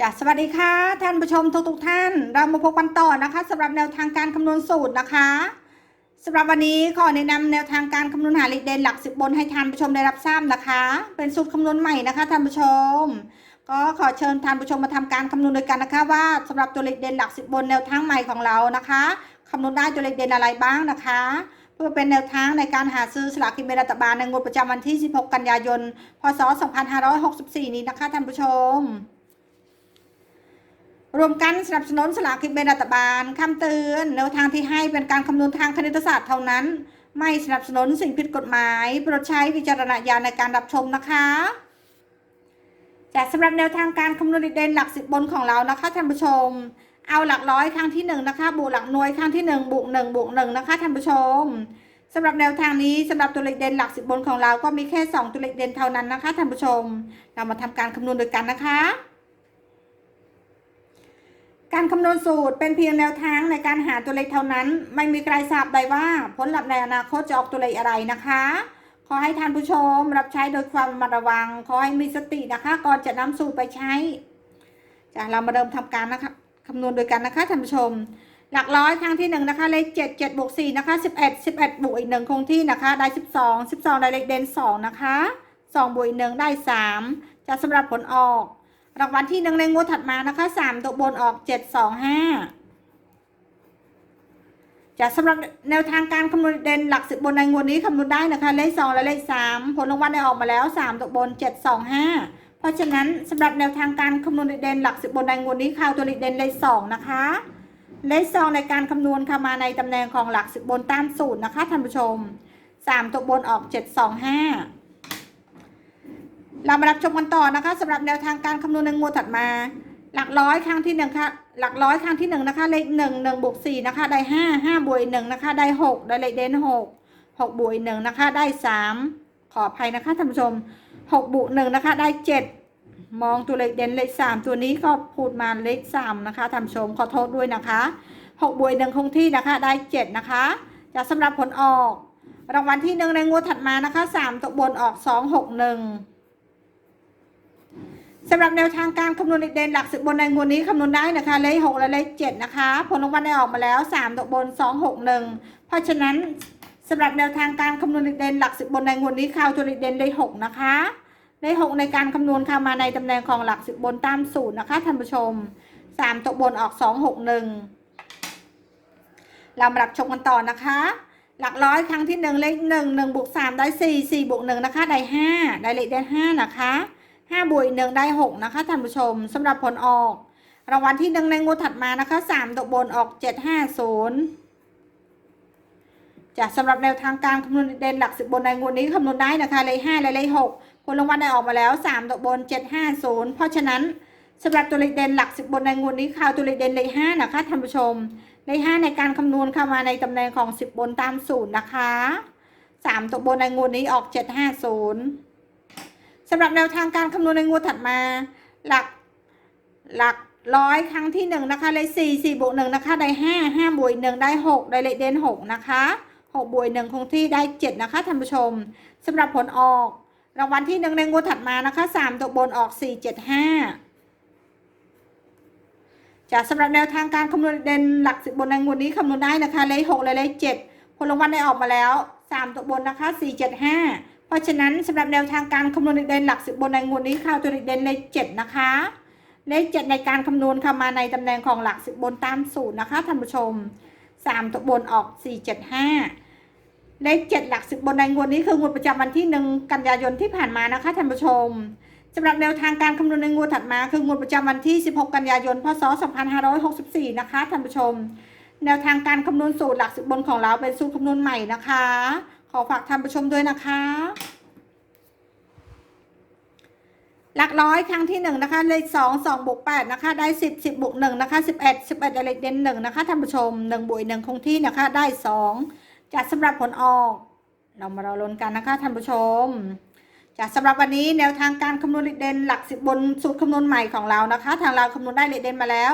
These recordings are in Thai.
จ้ะสวัสดีค่ะ ท่านผู้ชมทุกทุกๆท่าน เรามาพบกันต่อนะคะสำหรับแนวทางการคำนวณสูตรนะคะสำหรับวันนี้ขอแนะนำแนวทางการคำนวณหาเลขเด่นหลักสิบบนให้ท่านผู้ชมได้รับทราบนะคะ เป็นสูตรคำนวณใหม่นะคะท่านผู้ชม ก็ขอเชิญท่านผู้ชมมาทำการคำนวณโดยกันนะคะ ว่าสำหรับตัวเลขเด่นหลักสิบบนแนวทางใหม่ของเรานะคะคำนวณได้ตัวเลขเด่นอะไรบ้างนะคะเพื่อเป็นแนวทางในการหาซื้อสลากกินแบ่งรัฐบาลในงวดประจำวันที่ 16 กันยายน พศ 2564 นี้นะคะท่านผู้ชม รวมกันสนับสนุนสลากกินแบ่งรัฐบาลคำเตือนแนวทางที่ให้เป็นการคำนวณทางคณิตศาสตร์เท่านั้น ไม่สนับสนุนสิ่งผิดกฎหมาย โปรดใช้วิจารณญาณในการรับชมนะคะแต่สำหรับแนวทางการคำนวณเด่นหลักสิบบนของเรานะคะท่านผู้ชม เอาหลักร้อยครั้งที่หนึ่งนะคะบวกหลักหน่วยครั้งที่หนึ่งบวกหนึ่งบวกหนึ่งนะคะท่านผู้ชมสำหรับแนวทางนี้สำหรับตัวเลขเด่นหลักสิบบนของเราก็มีแค่สองตัวเลขเด่นเท่านั้นนะคะท่านผู้ชม เรามาทำการคำนวณโดยกันนะคะ การคำนวณสูตรเป็นเพียงแนวทางในการหาตัวเลขเท่านั้น ไม่มีใครทราบได้ว่าผลลัพธ์ในอนาคตจะออกตัวเลขอะไรนะคะ ขอให้ท่านผู้ชมรับใช้โดยความระมัดระวัง ขอให้มีสตินะคะ ก่อนจะนำสูตรไปใช้จะเรามาเริ่มทำการนะคะคำนวณโดยกันนะคะท่านผู้ชม หลักร้อยครั้งที่หนึ่งนะคะเลขเจ็ดเจ็ดบวกสี่นะคะสิบเอ็ดสิบเอ็ดบวกอีกหนึ่งคงที่นะคะได้สิบสองสิบสองได้เลขเด่นสองนะคะสองบวกอีกหนึ่งได้สามจะสำหรับผลออก รางวัลที่หนึ่งในงวดถัดมานะคะสามตัวบนออกเจ็ดสองห้าจะสำหรับแนวทางการคำนวณเด่นหลักสิบบนในงวดนี้คำนวณได้นะคะ เลขสองและเลขสามผลรางวัลได้ออกมาแล้วสามตัวบนเจ็ดสองห้าเพราะฉะนั้นสำหรับแนวทางการคำนวณเด่นหลักสิบบนในงวดนี้ข่าวตัวเลขเด่นเลขสองนะคะ เลขสองในการคำนวณค่ะมาในตำแหน่งของหลักสิบบนตามสูตรนะคะท่านผู้ชมสามตัวบนออกเจ็ดสองห้า เรามารับชมกันต่อนะคะสำหรับแนวทางการคำนวณในงวดถัดมา หลักร้อยครั้งที่หนึ่งค่ะหลักร้อยครั้งที่หนึ่งนะคะ เลขหนึ่งหนึ่งบวกสี่นะคะ ได้ห้าห้าบวกหนึ่งนะคะ ได้หกได้เลขเด่นหกหกบวกหนึ่งนะคะ ได้สามขออภัยนะคะท่านผู้ชมหกบวกหนึ่งนะคะ ได้เจ็ดมองตัวเลขเด่นเลขสามตัวนี้ก็พูดมาเลขสามนะคะท่านผู้ชมขอโทษด้วยนะคะหกบวกหนึ่งคงที่นะคะ ได้เจ็ดนะคะจะสำหรับผลออก รางวัลที่หนึ่งในงวดถัดมานะคะสามตัวบนออกสองหกหนึ่ง สำหรับแนวทางการคำนวณเด่นหลักสิบบนในงวดนี้คำนวณได้นะคะ เลขหกและเลขเจ็ดนะคะ ผลรางวัลได้ออกมาแล้วสามตัวบนสองหกหนึ่งเพราะฉะนั้นสำหรับแนวทางการคำนวณเด่นหลักสิบบนในงวดนี้ข่าวตัวเด่นได้หกนะคะได้หกในการคำนวณค่ะมาในตำแหน่งของหลักสิบบนตามสูตรนะคะท่านผู้ชมสามตัวบนออกสองหกหนึ่งเรามารับชมกันต่อนะคะ หลักร้อยครั้งที่หนึ่งเลขหนึ่งหนึ่งบวกสามได้สี่สี่บวกหนึ่งนะคะ ได้ห้าได้เลขได้ห้านะคะ ห้าบวกอีกหนึ่งได้หกนะคะท่านผู้ชมสำหรับผลออก รางวัลที่หนึ่งในงวดถัดมานะคะสามตัวบนออกเจ็ดห้าศูนย์จะสำหรับแนวทางการคำนวณเด่นหลักสิบบนในงวดนี้คำนวณได้นะคะเลขห้าและเลขหกผลรางวัลได้ออกมาแล้วสามตัวบนเจ็ดห้าศูนย์เพราะฉะนั้นสำหรับตัวเลขเด่นหลักสิบบนในงวดนี้ข่าวตัวเลขเด่นเลขห้านะคะท่านผู้ชมเลขห้าในการคำนวณเข้ามาในตำแหน่งของสิบบนตามสูตรนะคะสามตัวบนในงวดนี้ออกเจ็ดห้าศูนย์ สำหรับแนวทางการคำนวณในงวดถัดมา หลักหลักร้อยครั้งที่หนึ่งนะคะเลขสี่สี่บวกหนึ่งนะคะ ได้ห้าห้าบวกหนึ่งได้หกได้เลขเด่นหกนะคะหกบวกหนึ่งคงที่ได้เจ็ดนะคะท่านผู้ชมสำหรับผลออกรางวัลที่หนึ่งในงวดถัดมานะคะสามตัวบนออกสี่เจ็ดห้าจากสำหรับแนวทางการคำนวณเด่นหลักสิบบนในงวดนี้คำนวณได้นะคะเลขหกและเลขเจ็ดผลรางวัลได้ออกมาแล้วสามตัวบนนะคะสี่เจ็ดห้า เพราะฉะนั้นสำหรับแนวทางการคำนวณเด่นหลักสิบบนในงวดนี้ข่าวตัวเด่นเลขเจ็ดนะคะเลขเจ็ดในการคำนวณเข้ามาในตำแหน่งของหลักสิบบนตามสูตรนะคะท่านผู้ชมสามตัวบนออกสี่เจ็ดห้าเลขเจ็ดหลักสิบบนในงวดนี้คืองวดประจำวันที่หนึ่งกันยายนที่ผ่านมานะคะท่านผู้ชมสำหรับแนวทางการคำนวณในงวดถัดมาคืองวดประจำวันที่ 16 กันยายน พศ 2564 นะคะท่านผู้ชม แนวทางการคำนวณสูตรหลักสิบบนของเราเป็นสูตรคำนวณใหม่นะคะ ขอฝากท่านผู้ชมด้วยนะคะ หลักร้อยครั้งที่หนึ่งนะคะ เลขสองสองบวกแปดนะคะ ได้สิบสิบบวกหนึ่งนะคะสิบเอ็ดสิบเอ็ดเลขเด่นหนึ่งนะคะท่านผู้ชมหนึ่งบวกหนึ่งคงที่นะคะ ได้สองจัดสำหรับผลออก เรามารอลุ้นกันนะคะท่านผู้ชมจากสำหรับวันนี้แนวทางการคำนวณเลขเด่นหลักสิบบนสูตรคำนวณใหม่ของเรานะคะ ทางเราคำนวณได้เลขเด่นมาแล้ว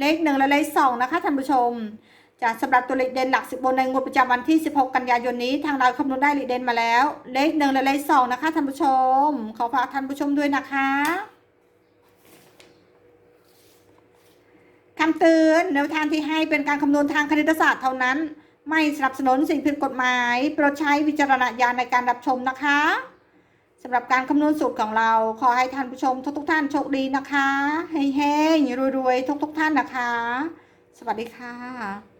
เลขหนึ่งและเลขสองนะคะท่านผู้ชม จากสำหรับตัวเลขเด่นหลักสิบบนในงวดประจำวันที่ 16 กันยายนนี้ทางเราคำนวณได้เลขเด่นมาแล้ว เลขหนึ่งและเลขสองนะคะท่านผู้ชม ขอฝากท่านผู้ชมด้วยนะคะคำเตือนแนวทางที่ให้เป็นการคำนวณทางคณิตศาสตร์เท่านั้น ไม่สนับสนุนสิ่งผิดกฎหมายโปรดใช้วิจารณญาณในการรับชมนะคะสำหรับการคำนวณสูตรของเรา ขอให้ท่านผู้ชมทุกๆท่านโชคดีนะคะเฮ้ยๆรวยๆทุกๆท่านนะคะ สวัสดีค่ะ